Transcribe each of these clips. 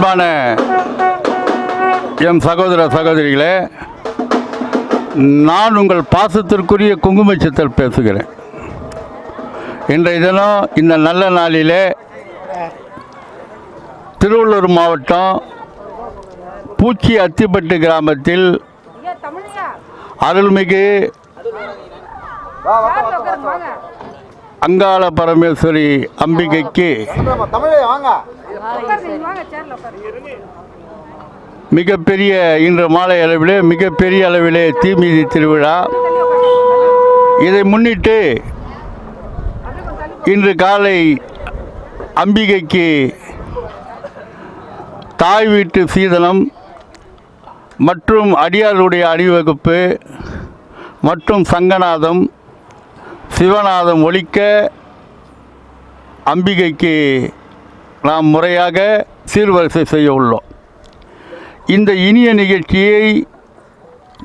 அன்பான என் சகோதர சகோதரிகளே நான் உங்கள் பாசத்திற்குரிய குங்குமச்சித்தல் பேசுகிறேன். இன்றைய தினம் இந்த நல்ல நாளிலே திருவள்ளூர் மாவட்டம் பூச்சி அத்திப்பட்டு கிராமத்தில் அருள்மிகு அங்காள பரமேஸ்வரி அம்பிகைக்கு மிகப்பெரிய இன்று மாலை அளவிலே மிகப்பெரிய அளவிலே தீமிதி திருவிழா. இதை முன்னிட்டு இன்று காலை அம்பிகைக்கு தாய் வீட்டு சீதனம் மற்றும் அடியாருடைய அணிவகுப்பு மற்றும் சங்கநாதம் சிவநாதம் ஒலிக்க அம்பிகைக்கு நாம் முறையாக சீர்வரிசை செய்ய உள்ளோம். இந்த இனிய நிகழ்ச்சியை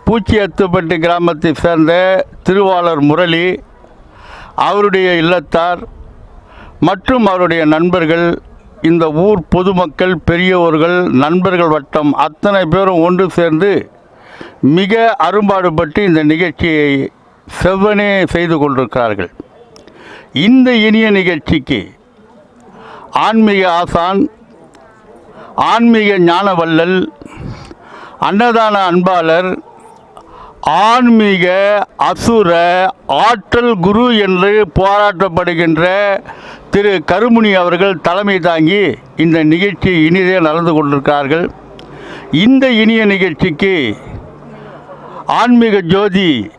பூச்சியத்துப்பட்டு கிராமத்தை சேர்ந்த திருவாளர் முரளி அவருடைய இல்லத்தார் மற்றும் அவருடைய நண்பர்கள் இந்த ஊர் பொதுமக்கள் பெரியவர்கள் நண்பர்கள் வட்டம் அத்தனை பேரும் ஒன்று சேர்ந்து மிக அரும்பாடுபட்டு இந்த நிகழ்ச்சியை செவ்வனே செய்து கொண்டிருக்கிறார்கள். இந்த இனிய நிகழ்ச்சிக்கு ஆன்மீக ஆசான் ஆன்மீக ஞானவள்ளல் அன்னதான அன்பாளர் ஆன்மீக அசுர ஆற்றல் குரு என்று போராட்டப்படுகின்ற திரு கருமுனி அவர்கள் தலைமை தாங்கி இந்த நிகழ்ச்சி இனிதே நடந்து கொண்டிருக்கிறார்கள். இந்த இனிய நிகழ்ச்சிக்கு ஆன்மீக ஜோதி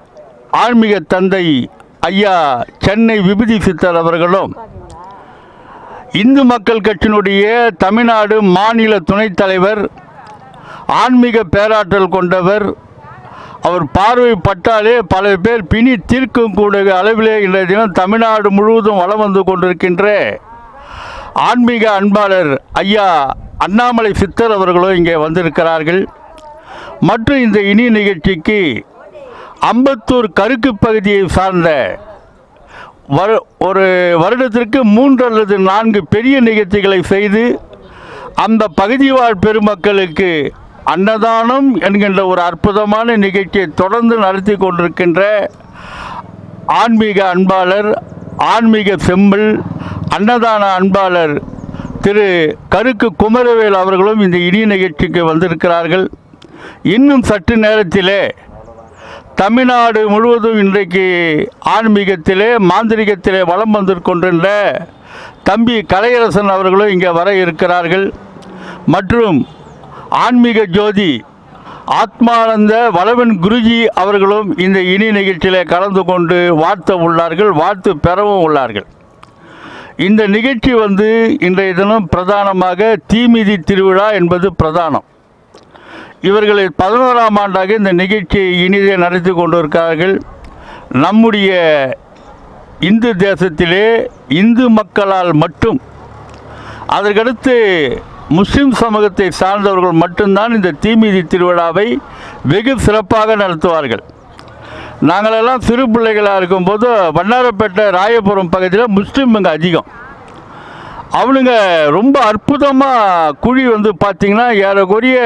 ஆன்மீக தந்தை ஐயா சென்னை விபூதி சித்தர் அவர்களும் இந்து மக்கள் கட்சியினுடைய தமிழ்நாடு மாநில துணைத் தலைவர் ஆன்மீக பேராற்றல் கொண்டவர் அவர் பார்வைப்பட்டாலே பல பேர் பிணி தீர்க்கும் கூட அளவிலே இன்றைய தினம் தமிழ்நாடு முழுவதும் வலம் வந்து கொண்டிருக்கின்ற ஆன்மீக அன்பாளர் ஐயா அண்ணாமலை சித்தர் அவர்களும் இங்கே வந்திருக்கிறார்கள். மற்றும் இந்த இனி நிகழ்ச்சிக்கு அம்பத்தூர் கருக்கு பகுதியை சார்ந்த வரு ஒரு வருடத்திற்கு மூன்று அல்லது நான்கு பெரிய நிகழ்ச்சிகளை செய்து அந்த பகுதிவாழ் பெருமக்களுக்கு அன்னதானம் என்கின்ற ஒரு அற்புதமான நிகழ்ச்சியை தொடர்ந்து நடத்தி கொண்டிருக்கின்ற ஆன்மீக அன்பாளர் ஆன்மீக செம்மல் அன்னதான அன்பாளர் திரு கருக்கு குமரவேல் அவர்களும் இந்த இனிய நிகழ்ச்சிக்கு வந்திருக்கிறார்கள். இன்னும் சற்று நேரத்திலே தமிழ்நாடு முழுவதும் இன்றைக்கு ஆன்மீகத்திலே மாந்திரிகத்திலே வலம் வந்து தம்பி கலையரசன் அவர்களும் இங்கே வர இருக்கிறார்கள். மற்றும் ஆன்மீக ஜோதி ஆத்மானந்த வளவன் குருஜி அவர்களும் இந்த இனி நிகழ்ச்சியிலே கலந்து கொண்டு வாழ்த்த உள்ளார்கள் வாழ்த்து பெறவும் உள்ளார்கள். இந்த நிகழ்ச்சி வந்து இன்றைய தினம் பிரதானமாக தீமிதி திருவிழா என்பது பிரதானம். இவர்கள் பதினோராம் ஆண்டாக இந்த நிகழ்ச்சியை இனிதே நடத்தி கொண்டிருக்கிறார்கள். நம்முடைய இந்து தேசத்திலே இந்து மக்களால் மட்டும் அதற்கடுத்து முஸ்லிம் சமூகத்தை சார்ந்தவர்கள் மட்டும்தான் இந்த தீமிதி திருவிழாவை வெகு சிறப்பாக நடத்துவார்கள். நாங்களெல்லாம் சிறு பிள்ளைகளாக இருக்கும்போது வண்ணாரப்பேட்டை ராயபுரம் பகுதியில் முஸ்லீமுங்க அதிகம். அவனுங்க ரொம்ப அற்புதமாக குழி வந்து பார்த்திங்கன்னா ஏறக்குறைய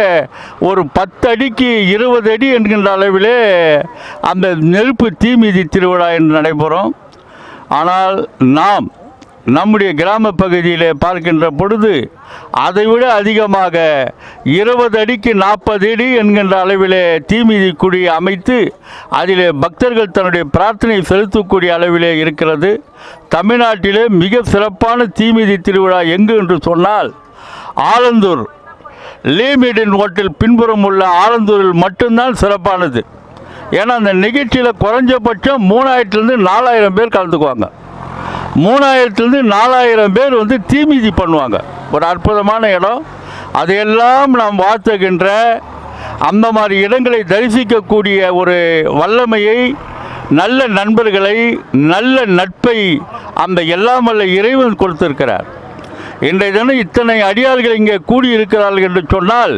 ஒரு பத்து அடிக்கு இருபது அடி என்கின்ற அளவிலே அந்த நெருப்பு தீமிதி திருவிழா என்று நடைபெறும். ஆனால் நாம் நம்முடைய கிராம பகுதியில் பார்க்கின்ற பொழுது அதைவிட அதிகமாக இருபது அடிக்கு நாற்பது அடி என்கின்ற அளவிலே தீமிதி குழி அமைத்து அதில் பக்தர்கள் தன்னுடைய பிரார்த்தனை செலுத்தக்கூடிய அளவிலே இருக்கிறது. தமிழ்நாட்டிலே மிக சிறப்பான தீமிதி திருவிழா எங்கு என்று சொன்னால் ஆலந்தூர். லீமிடின் ஹோட்டல் பின்புறம் உள்ள ஆலந்தூரில் மட்டும்தான் சிறப்பானது. ஏன்னா அந்த நிகழ்ச்சியில் குறைஞ்சபட்சம் மூணாயிரத்துலேருந்து நாலாயிரம் பேர் கலந்துக்குவாங்க. மூணாயிரத்துலேருந்து நாலாயிரம் பேர் வந்து தீமிதி பண்ணுவாங்க. ஒரு அற்புதமான இடம். அதையெல்லாம் நாம் வாழ்த்துகின்ற அந்த மாதிரி இடங்களை தரிசிக்கக்கூடிய ஒரு வல்லமையை நல்ல நண்பர்களை நல்ல நட்பை அந்த எல்லாம் வல்ல இறைவன் கொடுத்திருக்கிறார். இன்றைய தினம் இத்தனை அடியார்கள் இங்கே கூடியிருக்கிறார்கள் என்று சொன்னால்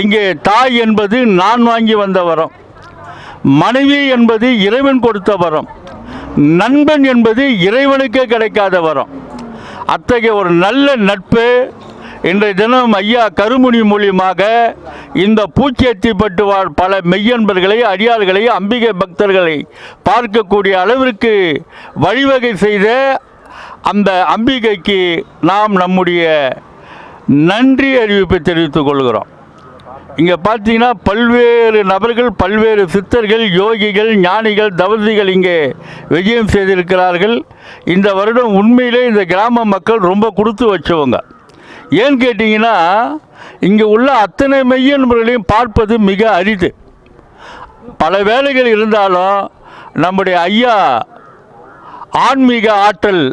இங்கே தாய் என்பது நான் வாங்கி வந்த வரம். மனைவி என்பது இறைவன் கொடுத்த வரம். நண்பன் என்பது இறைவனுக்கே கிடைக்காத வரம். அத்தகைய ஒரு நல்ல நட்பு இன்றைய தினம் ஐயா கருமுனி மூலியமாக இந்த பூச்சியத்திப்பட்டு வாழ் பல மெய்யன்பர்களை அடியார்களை அம்பிகை பக்தர்களை பார்க்கக்கூடிய அளவிற்கு வழிவகை செய்த அந்த அம்பிகைக்கு நாம் நம்முடைய நன்றி அறிவிப்பை தெரிவித்துக் கொள்கிறோம். இங்கே பார்த்தீங்கன்னா பல்வேறு நபர்கள் பல்வேறு சித்தர்கள் யோகிகள் ஞானிகள் தவசிகள் இங்கே விஜயம் செய்திருக்கிறார்கள். இந்த வருடம் உண்மையிலே இந்த கிராம மக்கள் ரொம்ப கொடுத்து வச்சவங்க. ஏன்னு கேட்டிங்கன்னா இங்கே உள்ள அத்தனை மெய்யன்பர்களையும் பார்ப்பது மிக அரிது. பல வேலைகள் இருந்தாலும் நம்முடைய ஐயா ஆன்மீக ஆற்றல்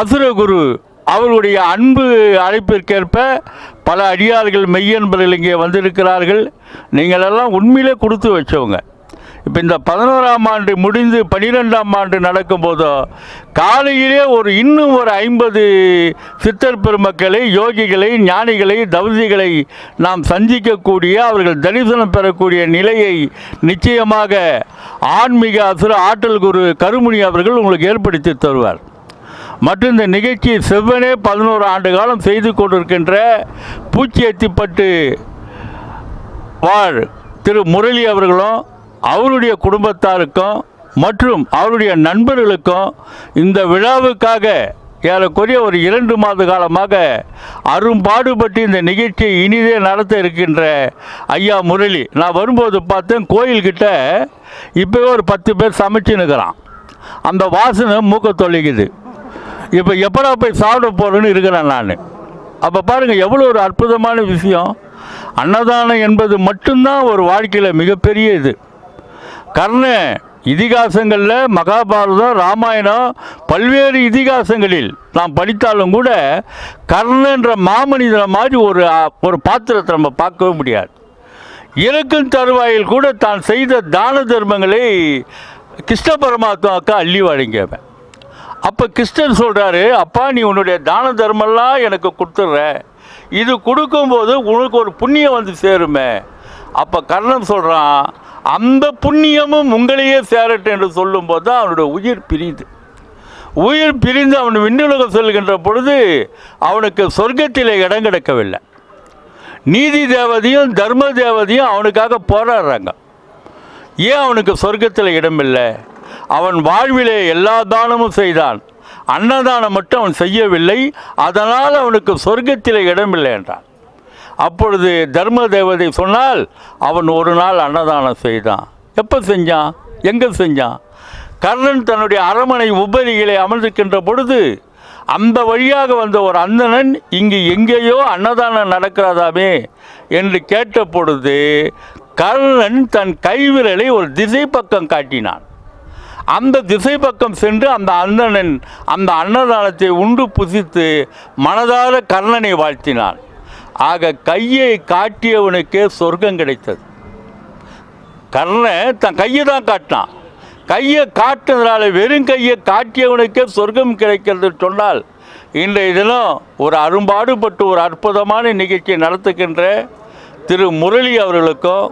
அசுரகுரு அவருடைய அன்பு அழைப்பிற்கேற்ப பல அடியார்கள் மெய்யன்பர்கள் இங்கே வந்திருக்கிறார்கள். நீங்கள் எல்லாம் உண்மையிலே கொடுத்து வச்சவங்க. இப்போ இந்த பதினோராம் ஆண்டு முடிந்து பன்னிரெண்டாம் ஆண்டு நடக்கும்போதோ காலையிலே ஒரு இன்னும் ஒரு ஐம்பது சித்தர் பெருமக்களை யோகிகளை ஞானிகளை தவசிகளை நாம் சந்திக்கக்கூடிய அவர்கள் தரிசனம் பெறக்கூடிய நிலையை நிச்சயமாக ஆன்மீக அசுர ஆற்றல் குரு கருமுனி அவர்கள் உங்களுக்கு ஏற்படுத்தி தருவார். மற்றும் இந்த நிகழ்ச்சி செவ்வனே பதினோரு ஆண்டு காலம் செய்து கொண்டிருக்கின்ற பூச்சி எத்திப்பட்டு வாழ் திரு முரளி அவர்களும் அவருடைய குடும்பத்தாருக்கும் மற்றும் அவருடைய நண்பர்களுக்கும் இந்த விழாவுக்காக ஏறக்குறைய ஒரு இரண்டு மாத காலமாக அரும்பாடுபட்டு இந்த நிகழ்ச்சியை இனிதே நடத்த இருக்கின்ற ஐயா முரளி. நான் வரும்போது பார்த்தேன் கோயில்கிட்ட இப்போவே ஒரு பத்து பேர் சமைச்சுன்னுக்கிறான் அந்த வாசனை மூக்க தொலைக்குது. இப்போ எப்படா போய் சாப்பிட போகிறேன்னு இருக்கிறேன் நான். அப்போ பாருங்கள் எவ்வளோ ஒரு அற்புதமான விஷயம். அன்னதானம் என்பது மட்டும்தான் ஒரு வாழ்க்கையில் மிகப்பெரிய இது. கர்ண இதிகாசங்களில் மகாபாரதம் ராமாயணம் பல்வேறு இதிகாசங்களில் நாம் படித்தாலும் கூட கர்ணன்ற மாமனிதனை மாதிரி ஒரு ஒரு பாத்திரத்தை நம்ம பார்க்கவே முடியாது. இறக்கும் தருவாயில் கூட தான் செய்த தான தர்மங்களை கிருஷ்ண பரமாத்மாவுக்கு அள்ளி வழங்கியவன். அப்போ கிறிஸ்டன் சொல்கிறாரு அப்பா நீ உன்னுடைய தான தர்மம்லாம் எனக்கு கொடுத்துட்ற. இது கொடுக்கும்போது உனக்கு ஒரு புண்ணியம் வந்து சேருமே. அப்போ கர்ணன் சொல்கிறான் அந்த புண்ணியமும் உங்களையே சேரட்டும் என்று சொல்லும்போது தான் அவனுடைய உயிர் பிரியுது. உயிர் பிரிந்து அவன் விண்ணுலகம் செல்கின்ற பொழுது அவனுக்கு சொர்க்கத்திலே இடம் கிடைக்கவில்லை. நீதி தேவதையும் தர்ம தேவதையும் அவனுக்காக போராடுறாங்க. ஏன் அவனுக்கு சொர்க்கத்தில் இடமில்லை? அவன் வாழ்விலே எல்லா தானமும் செய்தான். அன்னதானம் மட்டும் அவன் செய்யவில்லை. அதனால் அவனுக்கு சொர்க்கத்தில் இடமில்லை என்றான். அப்பொழுது தர்ம தேவதை சொன்னால் அவன் ஒரு நாள் அன்னதானம் செய்தான். எப்போ செஞ்சான்? எங்கே செஞ்சான்? கர்ணன் தன்னுடைய அரமனை உபரிகளை அமர்ந்திருக்கின்ற பொழுது அந்த வழியாக வந்த ஒரு அந்தணன் இங்கு எங்கேயோ அன்னதானம் நடக்கிறதாமே? என்று கேட்ட பொழுது கர்ணன் தன் கைவிரலை ஒரு திசை பக்கம் காட்டினான். அந்த திசை பக்கம் சென்று அந்த அண்ணனின் அந்த அன்னதானத்தை உண்டு புசித்து மனதார கர்ணனை வாழ்த்தினான் ஆக கையை காட்டியவனுக்கே சொர்க்கம் கிடைத்தது. கர்ணன் தன் கையை தான் காட்டினான். கையை காட்டுறதுனால வெறும் கையை காட்டியவனுக்கே சொர்க்கம் கிடைக்கிறது சொன்னால் இன்றைய தினம் ஒரு அரும்பாடுபட்டு ஒரு அற்புதமான நிகழ்ச்சியை நடத்துகின்ற திரு முரளி அவர்களுக்கும்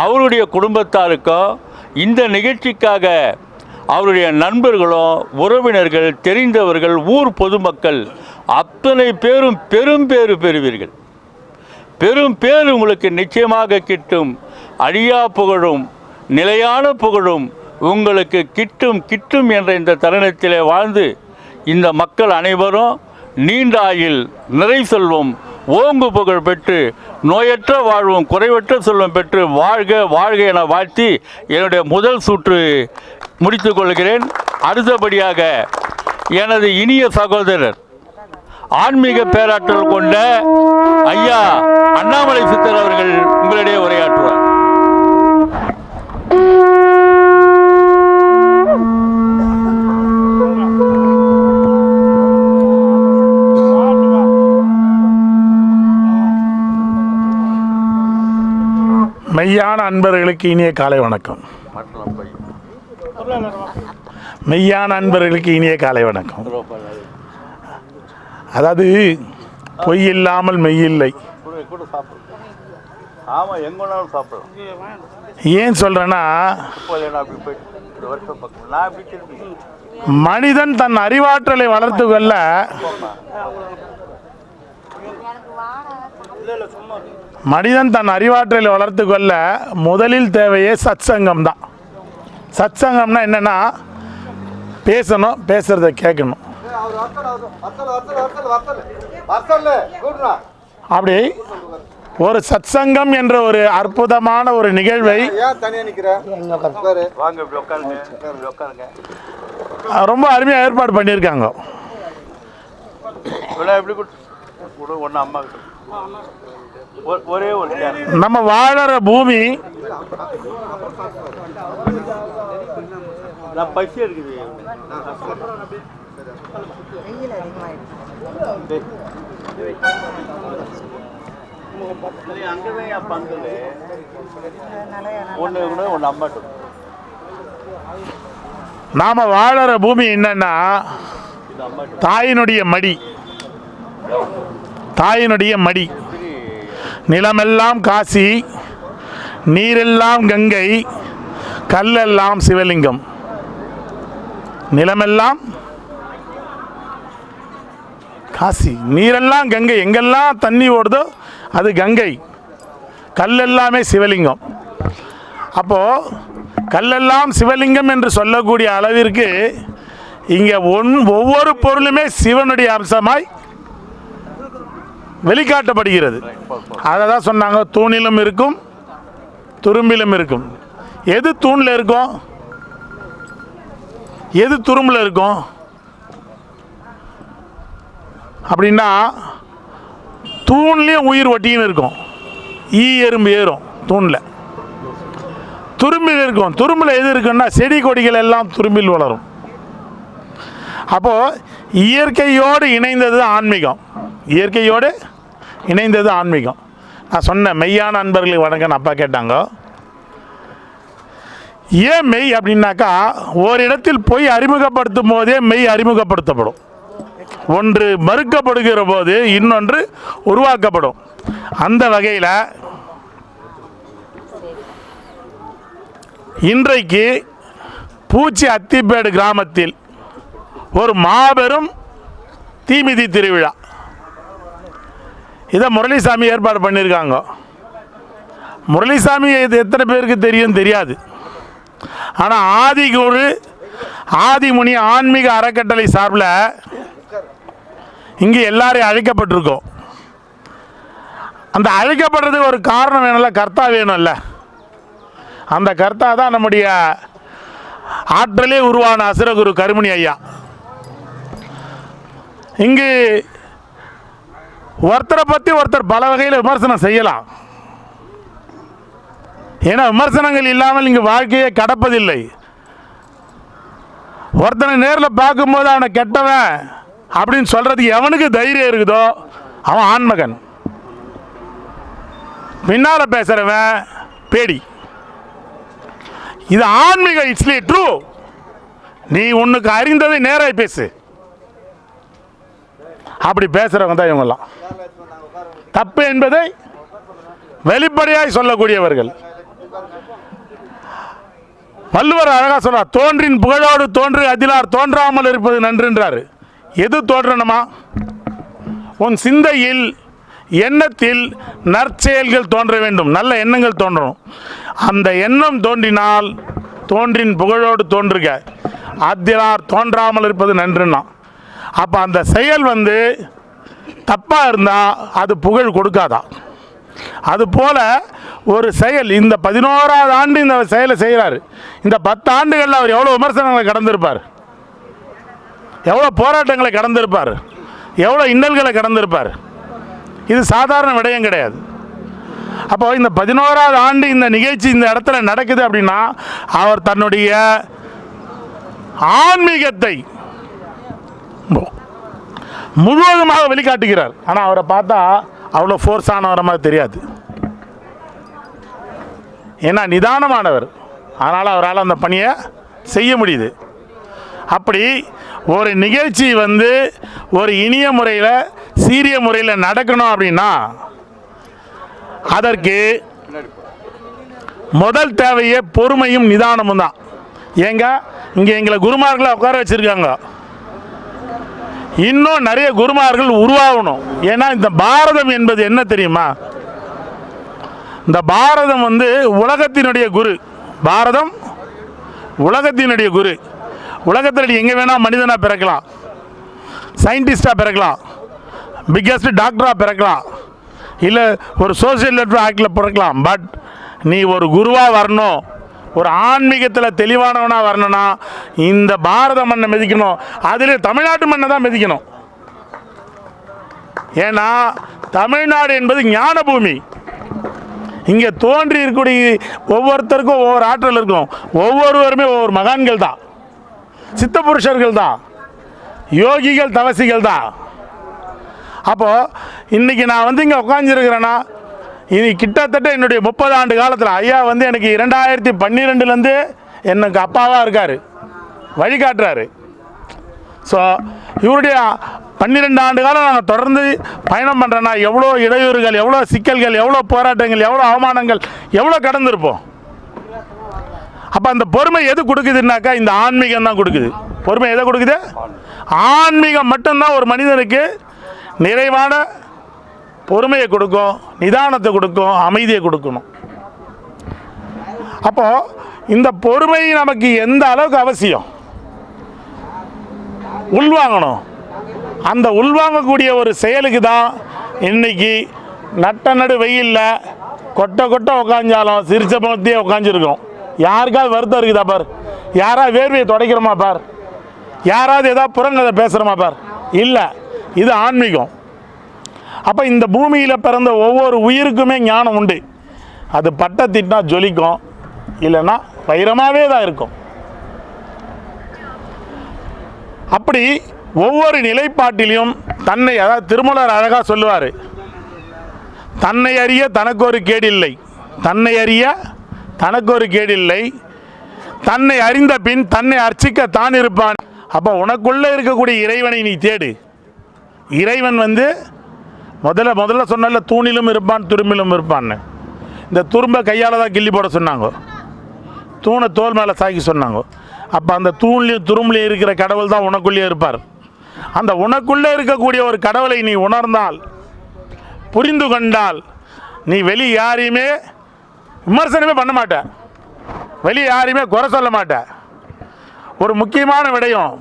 அவருடைய குடும்பத்தாருக்கும் இந்த நிகழ்ச்சிக்காக அவருடைய நண்பர்களும் உறவினர்கள் தெரிந்தவர்கள் ஊர் பொதுமக்கள் அத்தனை பேரும் பெரும் பேறு பெறுவீர்கள். பெரும் பேர் உங்களுக்கு நிச்சயமாக கிட்டும். அழியா புகழும் நிலையான புகழும் உங்களுக்கு கிட்டும் கிட்டும் என்ற இந்த தருணத்திலே வாழ்ந்து இந்த மக்கள் அனைவரும் நீண்ட நிறை செல்வம். ஓங்கு புகழ் பெற்று நோயற்ற வாழ்வும் குறைவற்ற செல்வம் பெற்று வாழ்க வாழ்க என வாழ்த்தி என்னுடைய முதல் சுற்று முடித்து கொள்கிறேன். அடுத்தபடியாக எனது இனிய சகோதரர் ஆன்மீக பேராற்றல் கொண்ட ஐயா அண்ணாமலை சித்தர் அவர்கள் உங்களிடையே உரையாற்றுவார். மெய்யான அன்பர்களுக்கு இனிய காலை வணக்கம். மெய்யான அன்பர்களுக்கு இனிய காலை வணக்கம். அதாவது பொய் இல்லாமல் மெய்யில்லை இல்லை. ஏன் சொல்கிறேன்னா மனிதன் தன் அறிவாற்றலை வளர்த்து கொள்ள மனிதன் தன் அறிவாற்றலை வளர்த்து கொள்ள முதலில் தேவையே சத்சங்கம் தான் சத்சங்கம்னா என்னன்னா பேசணும் பேசுறத கேட்கணும். அப்படி ஒரு சத்சங்கம் என்ற ஒரு அற்புதமான ஒரு நிகழ்வை ரொம்ப அருமையாக ஏற்பாடு பண்ணியிருக்காங்க. எப்படி ஒன்று அம்மா ஒரே ஒரு. நம்ம வாழற பூமி பசி இருக்குது அங்கதான் என் பந்தல் ஒன்று ஒன்று அம்மாட்டு நாம வாழற பூமி என்னன்னா தாயினுடைய மடி. தாயினுடைய மடி. நிலமெல்லாம் காசி நீரெல்லாம் கங்கை கல்லெல்லாம் சிவலிங்கம். நிலமெல்லாம் காசி நீரெல்லாம் கங்கை. எங்கெல்லாம் தண்ணி ஓடுதோ அது கங்கை. கல்லெல்லாமே சிவலிங்கம். அப்போ கல்லெல்லாம் சிவலிங்கம் என்று சொல்லக்கூடிய அளவிற்கு இங்கே ஒன் ஒவ்வொரு பொருளுமே சிவனுடைய அம்சமாய் வெளிக்காட்டப்படுகிறது. அதை தான் சொன்னாங்க தூணிலும் இருக்கும் துரும்பிலும் இருக்கும். எது தூணில் இருக்கும் எது துரும்பில் இருக்கும் அப்படின்னா தூண்லேயும் உயிர் ஒட்டின்னு இருக்கும். ஈ எறும்பு ஏறும் தூணில். துரும்பில் இருக்கும். துரும்பில் எது இருக்குன்னா செடி கொடிகள் எல்லாம் துரும்பில் வளரும். அப்போது இயற்கையோடு இணைந்தது தான் ஆன்மீகம். இயற்கையோடு இணைந்தது ஆன்மீகம். நான் சொன்னேன் மெய்யான அன்பர்களுக்கு வணக்கம் அப்பா கேட்டாங்க. ஏன் மெய் அப்படின்னாக்கா ஓரிடத்தில் போய் அறிமுகப்படுத்தும் போதே மெய் அறிமுகப்படுத்தப்படும். ஒன்று மறுக்கப்படுகிற போது இன்னொன்று உருவாக்கப்படும். அந்த வகையில் இன்றைக்கு பூச்சி அத்திப்பேடு கிராமத்தில் ஒரு மாபெரும் தீமிதி திருவிழா. இதை முரளிசாமி ஏற்பாடு பண்ணியிருக்காங்க. முரளிசாமி இது எத்தனை பேருக்கு தெரியும் தெரியாது. ஆனால் ஆதிகுரு ஆதிமுனி ஆன்மீக அறக்கட்டளை சார்பில் இங்கே எல்லாரையும் அழைக்கப்பட்டிருக்கோம். அந்த அழைக்கப்படுறதுக்கு ஒரு காரணம் வேணும்ல கர்த்தா வேணும்ல. அந்த கர்த்தா தான் நம்முடைய ஆற்றலே உருவான அசுரகுரு கருமணி ஐயா. இங்கு ஒருத்தரை பற்றி ஒருத்தர் பல வகையில் விமர்சனம் செய்யலாம். ஏன்னா விமர்சனங்கள் இல்லாமல் இங்கு வாழ்க்கையே கடப்பதில்லை. ஒருத்தனை நேரில் பார்க்கும்போது அவனை கெட்டவன் அப்படின்னு சொல்கிறதுக்கு எவனுக்கு தைரியம் இருக்குதோ அவன் ஆண்மகன். பின்னால பேசுகிறவன் பேடி. இது ஆன்மீக இட்ஸ்லி ட்ரூ நீ உனக்கு அறிந்ததை நேராக பேசு. அப்படி பேசுகிறவங்க தான் இவங்கெல்லாம். தப்பு என்பதை வெளிப்படையாய் சொல்லக்கூடியவர்கள். வள்ளுவர் அழகாக சொன்னார் தோன்றின் புகழோடு தோன்று அதிலார் தோன்றாமல் இருப்பது நன்றுன்றார். எது தோன்றணுமா? உன் சிந்தையில் எண்ணத்தில் நற்செயல்கள் தோன்ற வேண்டும். நல்ல எண்ணங்கள் தோன்றணும். அந்த எண்ணம் தோன்றினால் தோன்றின் புகழோடு தோன்றுக. அதிலார் தோன்றாமல் இருப்பது நன்றுன்னா. அப்போ அந்த செயல் வந்து தப்பாக இருந்தால் அது புகழ் கொடுக்காதான் அதுபோல் ஒரு செயல் இந்த பதினோராவது ஆண்டு இந்த செயலை செய்கிறாரு இந்த பத்து ஆண்டுகளில் அவர் எவ்வளோ விமர்சனங்களை கடந்திருப்பார்? எவ்வளோ போராட்டங்களை கடந்திருப்பார்? எவ்வளோ இன்னல்களை கடந்திருப்பார்? இது சாதாரண விடயம் கிடையாது. அப்போ இந்த பதினோராவது ஆண்டு இந்த நிகழ்ச்சி இந்த இடத்துல நடக்குது அப்படின்னா அவர் தன்னுடைய ஆன்மீகத்தை முழுவதுமாக வெளிக்காட்டுகிறார். ஆனால் அவரை பார்த்தா அவ்வளோ ஃபோர்ஸ் ஆனவர மாதிரி தெரியாது. ஏன்னா நிதானமானவர். அதனால் அவரால் அந்த பணியை செய்ய முடியுது. அப்படி ஒரு நிகழ்ச்சி வந்து ஒரு இனிய முறையில் சீரிய முறையில் நடக்கணும் அப்படின்னா அதற்கு முதல் தேவையே பொறுமையும் நிதானமும் தான். ஏங்க இங்கே எங்களை குருமார்களை உட்கார வச்சுருக்காங்க. இன்னும் நிறைய குருமார்கள் உருவாகணும். ஏன்னா இந்த பாரதம் என்பது என்ன தெரியுமா? இந்த பாரதம் வந்து உலகத்தினுடைய குரு. பாரதம் உலகத்தினுடைய குரு. உலகத்தில் எங்கே வேணால் மனிதனாக பிறக்கலாம். சயின்டிஸ்டாக பிறக்கலாம். பிக்கஸ்ட் டாக்டராக பிறக்கலாம். இல்லை ஒரு சோசியல் ஆக்டில் பிறக்கலாம். பட் நீ ஒரு குருவாக வரணும். ஒரு ஆன்மீகத்தில் தெளிவானவனாக வரணும்னா இந்த பாரத மண்ணை மிதிக்கணும். அதில் தமிழ்நாட்டு மண்ணை தான் மிதிக்கணும். ஏன்னா தமிழ்நாடு என்பது ஞான பூமி இங்கே தோன்றி இருக்கக்கூடிய ஒவ்வொருத்தருக்கும் ஒவ்வொரு ஆற்றல் இருக்கும். ஒவ்வொருவருமே ஒவ்வொரு மகான்கள் தான். சித்த புருஷர்கள் தான். யோகிகள் தவசிகள் தான். அப்போது இன்றைக்கி நான் வந்து இங்கே உட்காந்துருக்கிறேன்னா இது கிட்டத்தட்ட என்னுடைய முப்பது ஆண்டு காலத்தில் ஐயா வந்து எனக்கு இரண்டாயிரத்தி பன்னிரெண்டுலேருந்து எனக்கு அப்பாவாக இருக்கார். வழிகாட்டுறாரு. ஸோ இவருடைய பன்னிரெண்டு ஆண்டு காலம் நாங்கள் தொடர்ந்து பயணம் பண்ணுறேன்னா எவ்வளோ இடையூறுகள் எவ்வளோ சிக்கல்கள் எவ்வளோ போராட்டங்கள் எவ்வளோ அவமானங்கள் எவ்வளோ கடந்திருப்போம். அப்போ அந்த பொறுமை எது கொடுக்குதுன்னாக்கா இந்த ஆன்மீகம் தான் கொடுக்குது. பொறுமை எதை கொடுக்குது? ஆன்மீகம் மட்டும்தான் ஒரு மனிதனுக்கு நிறைவான பொறுமையை கொடுக்கும் நிதானத்தை கொடுக்கும் அமைதியை கொடுக்கணும். அப்போ இந்த பொறுமை நமக்கு எந்த அளவுக்கு அவசியம்? உள்வாங்கணும். அந்த உள்வாங்கக்கூடிய ஒரு செயலுக்கு தான் இன்னைக்கு நட்ட நடு வெயில்ல கொட்டை கொட்டை உக்காஞ்சாலும் சிரிச்ச முகத்தையே உக்காஞ்சிருக்கோம். யாருக்காவது வருத்தம் இருக்குதா பார்? யாராவது வேர்வையை துடைக்கிறோமா பார்? யாராவது ஏதாவது புறங்கதை பேசுகிறோமா பார்? இல்லை. இது ஆன்மீகம். அப்போ இந்த பூமியில் பிறந்த ஒவ்வொரு உயிருக்குமே ஞானம் உண்டு. அது பட்டை திட்டினா ஜொலிக்கும் இல்லைன்னா வைரமாகவே தான் இருக்கும். அப்படி ஒவ்வொரு நிலைப்பாட்டிலையும் தன்னை அதாவது திருமலர் அழகாக சொல்லுவார் தன்னை அறிய தனக்கு ஒரு கேடில்லை. தன்னை அறிய தனக்கு ஒரு கேடில்லை. தன்னை அறிந்த பின் தன்னை அர்ச்சிக்க தான் இருப்பான். அப்போ உனக்குள்ளே இருக்கக்கூடிய இறைவனை நீ தேடு. இறைவன் வந்து முதல்ல முதல்ல சொன்னல தூணிலும் இருப்பான் துரும்பிலும் இருப்பான்னு. இந்த துரும்பை கையால் தான் கிள்ளி போட சொன்னாங்க. தூணை தோல் மேலே சாக்கி சொன்னாங்க. அப்போ அந்த தூண்லேயும் துரும்புலையும் இருக்கிற கடவுள் தான் உனக்குள்ளேயே இருப்பார். அந்த உனக்குள்ளே இருக்கக்கூடிய ஒரு கடவுளை நீ உணர்ந்தால் புரிந்து கொண்டால் நீ வெளி யாரையுமே விமர்சனமே பண்ண மாட்ட. வெளி யாரையுமே குறை சொல்ல மாட்ட. ஒரு முக்கியமான விடயம்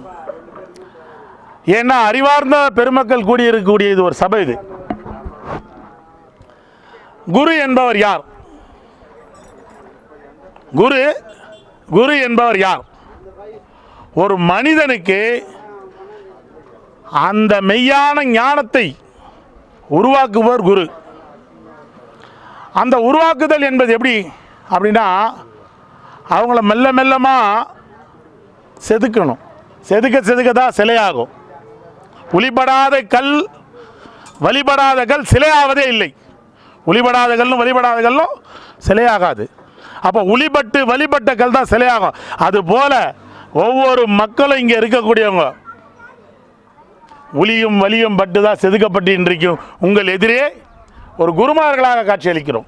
ஏன்னா அறிவார்ந்த பெருமக்கள் கூடியிருக்கக்கூடிய இது ஒரு சபை இது. குரு என்பவர் யார்? குரு குரு என்பவர் யார்? ஒரு மனிதனுக்கு அந்த மெய்யான ஞானத்தை உருவாக்குபவர் குரு. அந்த உருவாக்குதல் என்பது எப்படி? அப்படின்னா அவங்கள மெல்ல மெல்லமாக செதுக்கணும். செதுக்க செதுக்க தான் சிலையாகும். ஒளிபடாத கல் வழிபடாத கல் சிலையாவதே இல்லை. ஒளிபடாத வழிபடாதகளும் சிலையாகாது. அப்போ ஒளிபட்டு வழிபட்ட கல் தான் சிலையாகும். அதுபோல் ஒவ்வொரு மக்களும் இங்கே இருக்கக்கூடியவங்க ஒளியும் வலியும் பட்டு தான் செதுக்கப்பட்டு இன்றைக்கும் உங்கள் எதிரே ஒரு குருமார்களாக காட்சியளிக்கிறோம்.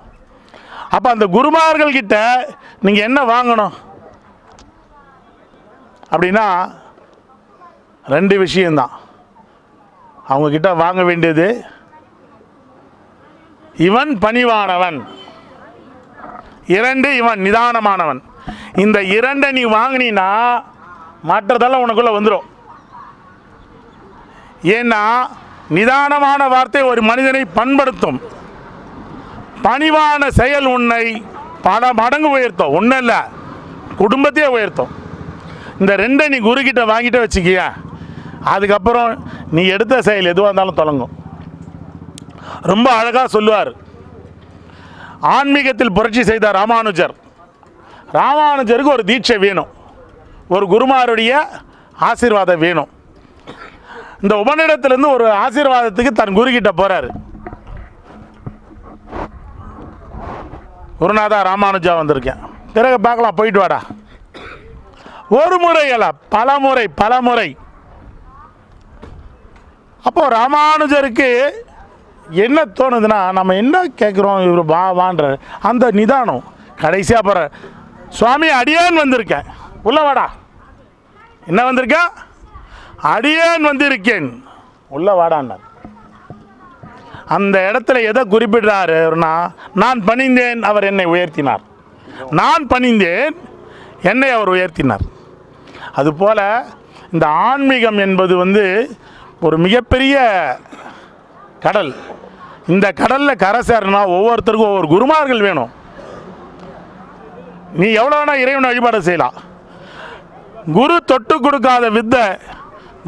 அப்போ அந்த குருமார்கள் கிட்ட நீங்கள் என்ன வாங்கணும்? அப்படின்னா ரெண்டு விஷயந்தான் அவங்கக்கிட்ட வாங்க வேண்டியது இவன் பணிவானவன். இரண்டு இவன் நிதானமானவன். இந்த இரண்டை நீ வாங்கினீன்னா மற்றதெல்லாம் உனக்குள்ள வந்துடும் ஏன்னா நிதானமான வார்த்தை ஒரு மனிதனை பண்படுத்தும். பணிவான செயல் உன்னை பல மடங்கு உயர்த்தும். ஒன்றும் இல்லை குடும்பத்தையே உயர்த்தும். இந்த ரெண்டை நீ குருக்கிட்ட வாங்கிட்டு வச்சுக்கிய. அதுக்கப்புறம் நீ எடுத்த செயல் எதுவாக இருந்தாலும் தொடங்கும். ரொம்ப அழகாக சொல்லுவார். ஆன்மீகத்தில் புரட்சி செய்த ராமானுஜர். ராமானுஜருக்கு ஒரு தீட்சை வேணும். ஒரு குருமாருடைய ஆசீர்வாதம் வேணும். இந்த உபநிடத்திலேருந்து ஒரு ஆசீர்வாதத்துக்கு தன் குருக்கிட்ட போகிறார் குருநாதா ராமானுஜா வந்திருக்கேன். பிறகு பார்க்கலாம் போயிட்டு வாடா. ஒரு முறை அல்ல பல முறை பல முறை. அப்போது ராமானுஜருக்கு என்ன தோணுதுன்னா நம்ம என்ன கேட்குறோம் இவர் வா வான்ற அந்த நிதானம். கடைசியாக போகிற சுவாமி அடியான் வந்திருக்கேன். உள்ள வாடா. என்ன வந்திருக்கேன் அடியான் வந்திருக்கேன். உள்ள வாடான்னார். அந்த இடத்துல எதை குறிப்பிடுறாருன்னா நான் பணிந்தேன் அவர் என்னை உயர்த்தினார். நான் பணிந்தேன் என்னை அவர் உயர்த்தினார். அதுபோல் இந்த ஆன்மீகம் என்பது வந்து ஒரு மிகப்பெரிய கடல். இந்த கடலில் கரை சேரணும்னா ஒவ்வொருத்தருக்கும் ஒவ்வொரு குருமார்கள் வேணும். நீ எவ்வளோ வேணால் இறைவனை வழிபாடு செய்யலாம். குரு தொட்டு கொடுக்காத வித்தை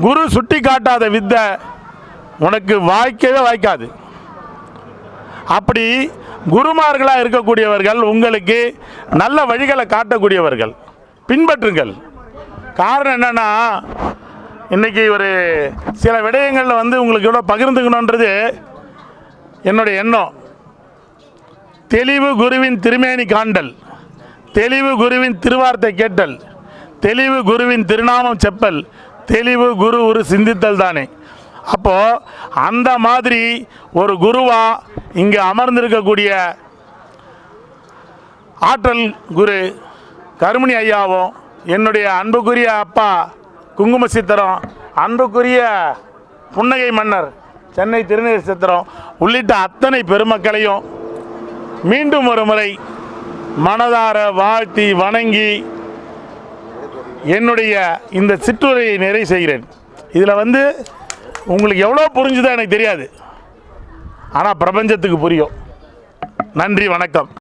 குரு சுட்டி காட்டாத வித்தை உனக்கு வாய்க்கவே வாய்க்காது. அப்படி குருமார்களாக இருக்கக்கூடியவர்கள் உங்களுக்கு நல்ல வழிகளை காட்டக்கூடியவர்கள். பின்பற்றுங்கள். காரணம் என்னென்னா இன்னைக்கு ஒரு சில விடயங்களில் வந்து உங்களுக்கு எவ்வளோ பகிர்ந்துக்கணுன்றது என்னுடைய எண்ணம். தெளிவு குருவின் திருமேனி காண்டல். தெளிவு குருவின் திருவார்த்தை கேட்டல். தெளிவு குருவின் திருநாமம் செப்பல். தெளிவு குரு ஒரு சிந்தித்தல் தானே. அப்போது அந்த மாதிரி ஒரு குருவாக இங்கே அமர்ந்திருக்கக்கூடிய ஆற்றல் குரு கருமணி ஐயாவும் என்னுடைய அன்புக்குரிய அப்பா குங்கும சித்திரம் அன்புக்குரிய புன்னகை மன்னர் சென்னை திருநீர் சித்திரம் உள்ளிட்ட அத்தனை பெருமக்களையும் மீண்டும் ஒரு முறை மனதார வாழ்த்தி வணங்கி என்னுடைய இந்த சிற்றுரையை நிறைவு செய்கிறேன். இதில் வந்து உங்களுக்கு எவ்வளோ புரிஞ்சுதோ எனக்கு தெரியாது. ஆனால் பிரபஞ்சத்துக்கு புரியும். நன்றி வணக்கம்.